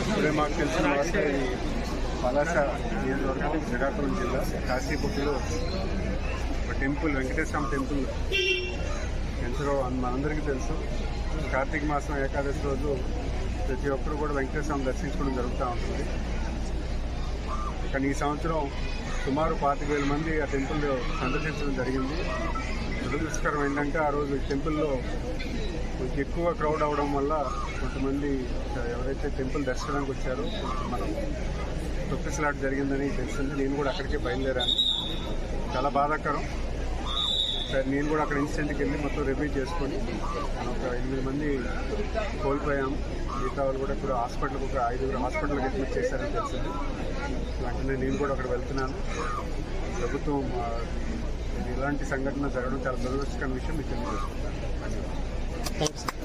ఇప్పుడే మాకు తెలిసిన వార్త ఇది పలాస నియోజకవర్గం శ్రీకాకుళం జిల్లా కాశీపుట్టులో ఒక టెంపుల్ వెంకటేశ్వర టెంపుల్ ఎంతో మనందరికీ తెలుసు. కార్తీక మాసం ఏకాదశి రోజు ప్రతి ఒక్కరు కూడా వెంకటేశ్వరం దర్శించుకోవడం జరుగుతూ ఉంటుంది. కానీ ఈ సంవత్సరం సుమారు పాతిక వేల మంది ఆ టెంపుల్ సందర్శించడం జరిగింది. దురదృష్టకరం ఏంటంటే ఆ రోజు టెంపుల్లో కొంచెం ఎక్కువ క్రౌడ్ అవడం వల్ల కొంతమంది ఎవరైతే టెంపుల్ దర్శనానికి వచ్చారో మనం తొక్కిసలాట జరిగిందని తెలిసింది నేను కూడా అక్కడికే బయలుదేరాను. చాలా బాధాకరం. సరే నేను కూడా అక్కడ ఇన్సిడెంట్కి వెళ్ళి మొత్తం రివ్యూ చేసుకొని మనం ఒక ఎనిమిది మంది కోల్పోయాం మిగతా వాళ్ళు కూడా ఇప్పుడు హాస్పిటల్కి ఒక ఐదుగురు హాస్పిటల్కి అడ్మిట్ చేశారని తెలిసింది వెంటనే నేను కూడా అక్కడ వెళ్తున్నాను. ప్రభుత్వం ఇలాంటి సంఘటన జరగడం చాలా దురదృష్టకరమైన విషయం. మీకు తెలియజేస్తున్నాను ధన్యవాదాలు.